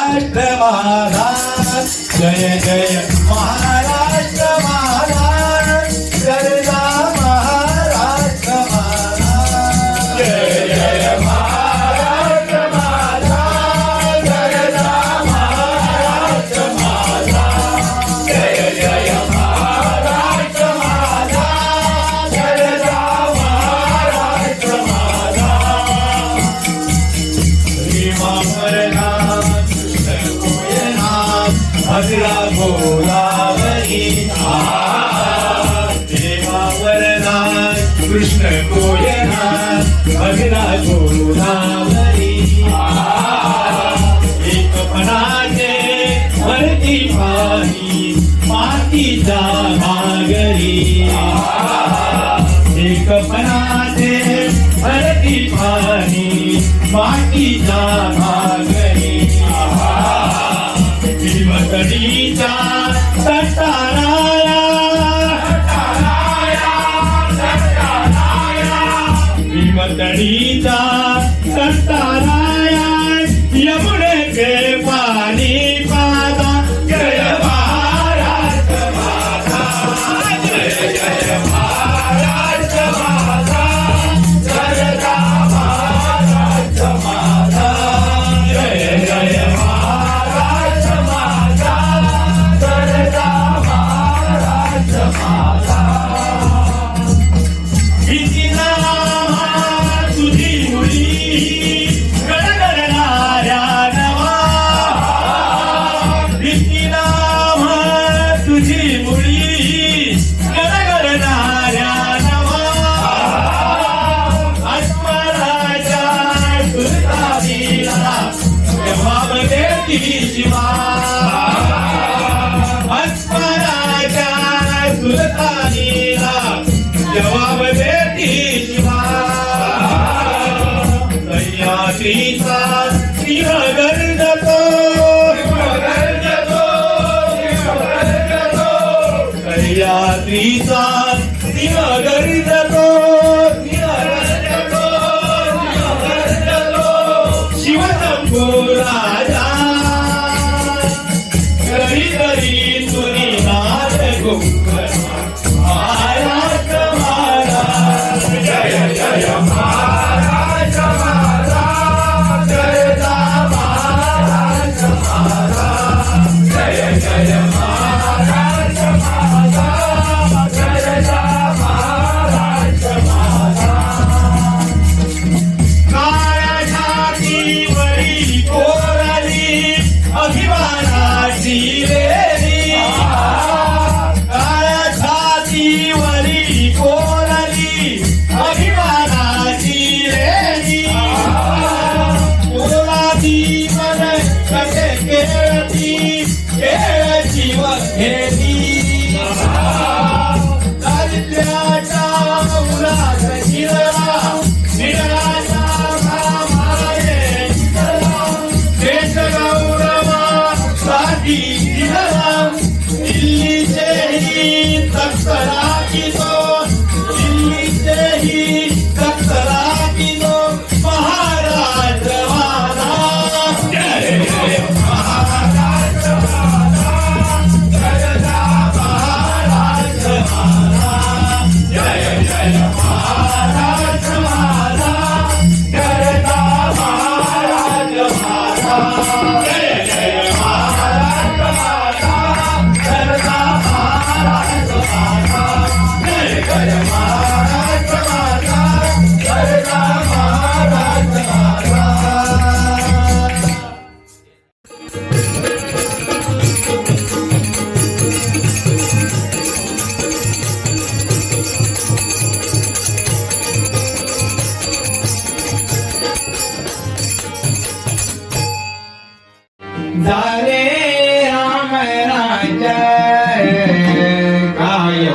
Jai Jai Maharaj, Jai Jai Maharaj. नादे भरती पाणी मातीचा भागरी हिमकडीचा तटाराया. हिमकडीचा Cristo. झाले राम राजा काय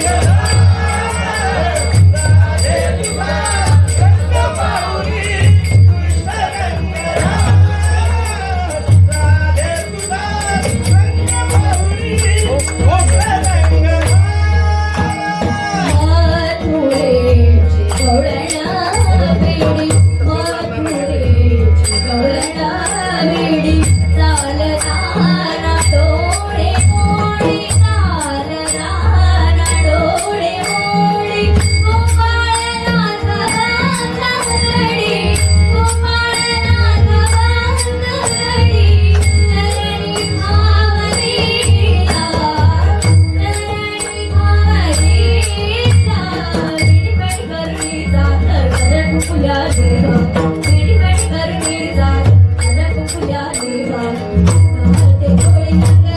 Yeah. देवा ते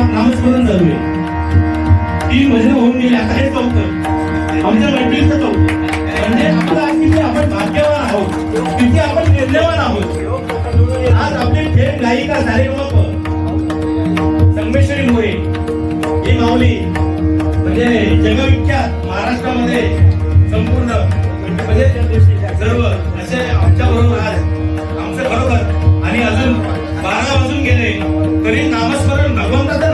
दुपारपासून बघा नामस्मरण चालू आहे तीन भजन होऊन गेले आता हे चौथं. आमच्या मैत्रीचं चौथं. म्हणजे आपलं आज किती आपण भाग्यवान आहोत किती आपण निर्णयवान आहोत. आज आपले थेट गायिका सारेगमप संगमेश्वरी मोरे ही माऊली म्हणजे जगविख्यात महाराष्ट्रामध्ये संपूर्ण म्हणजे सर्व असे आमच्या बरोबर आज आमच्या बरोबर आणि अजून बारा वाजून गेले तरी नामस्मरण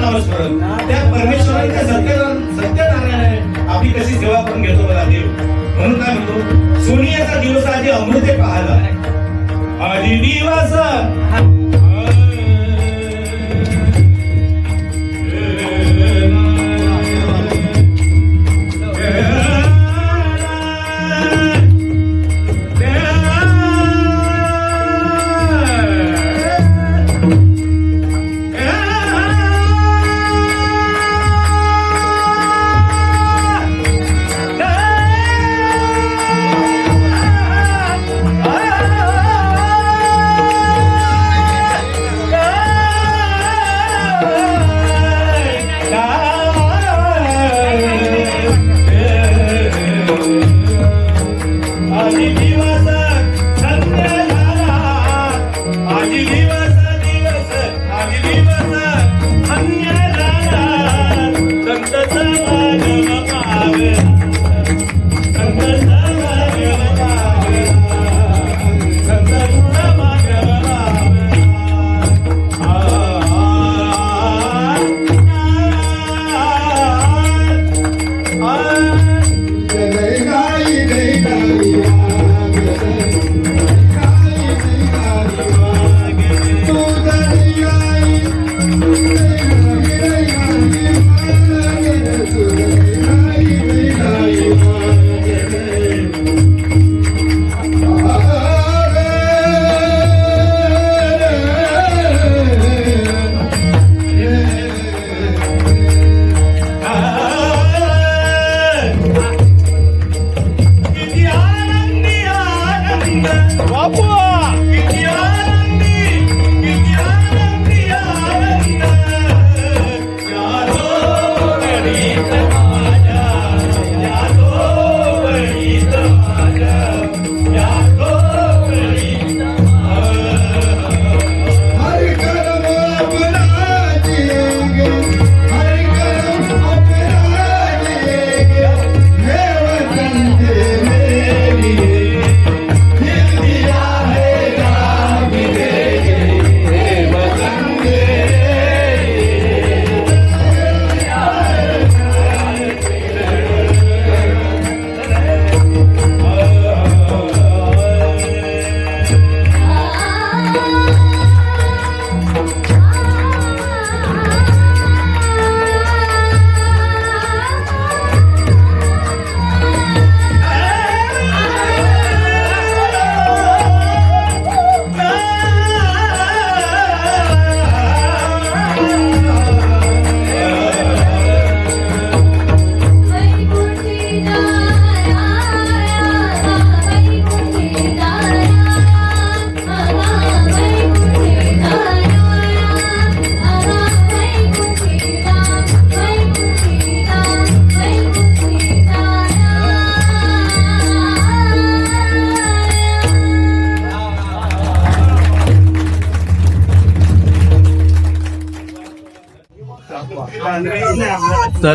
भगवंताचं नामस्मरण त्या परमेश्वराच्या सत्य सत्यनारायणाने आपली कशी सेवा करून घेतो मला देव. म्हणून काय म्हणतो? सोनियाचा दिवस आधी अमृते पाहला आधी दिवस 아.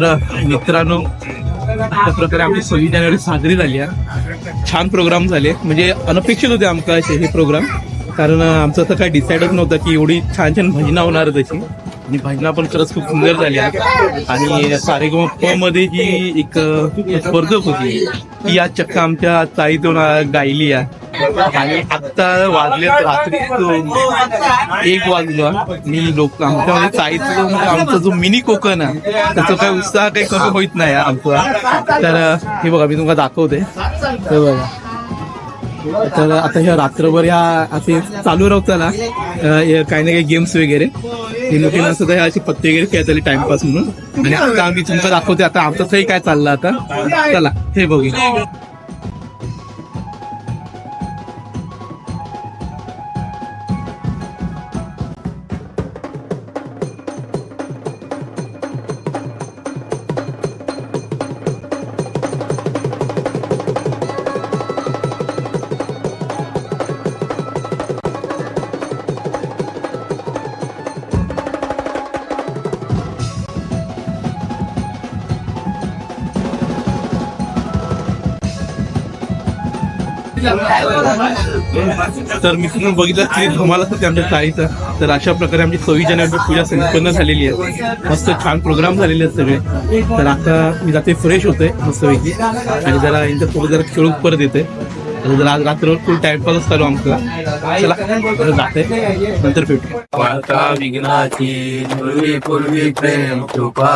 तर मित्रांनो अशा प्रकारे आमची सव्वीस जानेवारी साजरी झाली आहे. छान प्रोग्राम झाले. म्हणजे अनपेक्षित होते आमका असे हे प्रोग्राम कारण आमचं तर काय डिसाईडच नव्हतं की एवढी छान छान भजना होणार तशी आणि भजना पण खरंच खूप सुंदर झाली आहे आणि सारेगम प मध्ये जी एक स्पर्धक होती ती आज चक्क आमच्या ताईतून गायली आहे. आणि आत्ता वाजले रात्री एक वाजलो. मी लोक आमच्यामध्ये म्हणजे चाईचा म्हणजे आमचा जो मिनी कोकण आहे त्याचा काही उत्साह काही कमी होत नाही आमचा. तर हे बघा मी तुम्हाला दाखवते. हे बघा. तर आता ह्या रात्रभर ह्या असे चालू राहतं ना काही ना काही गेम्स वगैरे. हे सुद्धा ह्या अशी पत्ते वगैरे खेळतले टाइमपास म्हणून. आणि आता आम्ही तुमचं दाखवते आता आमचं काय चाललं आता? चला हे बघू तर मी तुम्ही बघितलं की तुम्हाला आमच्या चाळीचा. तर अशा प्रकारे आमची सव्वीस जानेवारी पूजा संपन्न झालेली आहे. मस्त छान प्रोग्राम झालेले आहेत सगळे. तर आता मी जाते फ्रेश होते मस्तपैकी आणि जरा यांच्यासोबत जरा खेळून परत येते आज रात्र फुल टाइमपास चालू आमचा. चला जाते. नंतर भेटू. वार्ता विघ्नाची पूर्वी पूर्वी प्रेम कृपा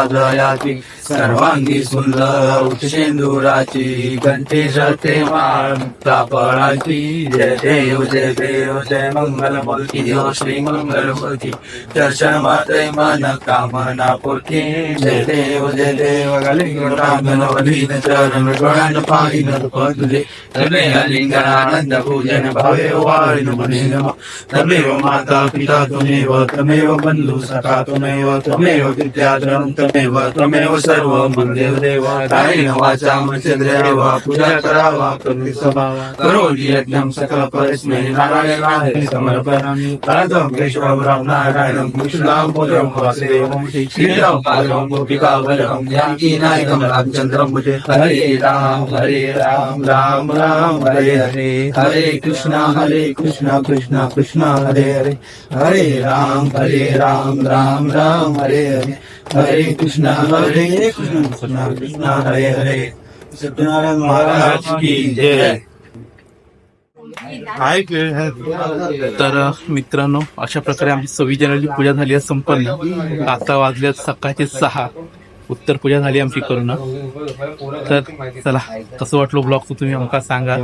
सर्वांगी सुंदर उच्चेंदुराची कंठी जाते माळ मुक्ता जय देव जय देव जय मंगल मूर्ती देव श्री मंगल मूर्ती दर्शन माते मन कामना पूर्ती. जय देव जय देव गलिंगण वलीन चरण गण पाहिन तुझे तमेव लिंगणानंद भवेव भावे मने नमः तमेव माता पिता त्वमेव त्वमेव बन्धु सखा त्वमेव त्वमेव विद्याधरं त्वमेव त्वमेव सर्वं देव देव कायेन वाचा मचंद्रेव पूजा करावा करुणी सभा करोति यज्ञं सकल परस्मै नारायणाय समर्पयामि। परतं केशवं राम नारायणं कृष्णां पुत्रं वासुदेवं श्रीराम पादं गोपिकावलं जानकी नायकं रामचन्द्रं भजे हरे राम हरे राम राम राम हरे हरे हरे हरे कृष्णा हरे कृष्णा कृष्णा कृष्णा हरे हरे। हरे राम हरे राम राम राम हरे हरे। हरे कृष्णा हरे कृष्णा कृष्णा कृष्णा हरे हरे। सत्यनारायण महाराज की जय। तर मित्रांनो अशा प्रकारे आमची सव्वीस जानेवारीची पूजा झाली आहे संपन्न. आता वाजल्यात सकाळचे सहा. उत्तर पूजा झाली आमची करून. तर चला कसं वाटलं ब्लॉग तुम्ही आमका सांगा.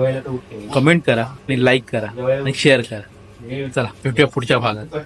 कमेंट करा आणि लाईक करा आणि शेअर करा. चला भेटूया पुढच्या भागात.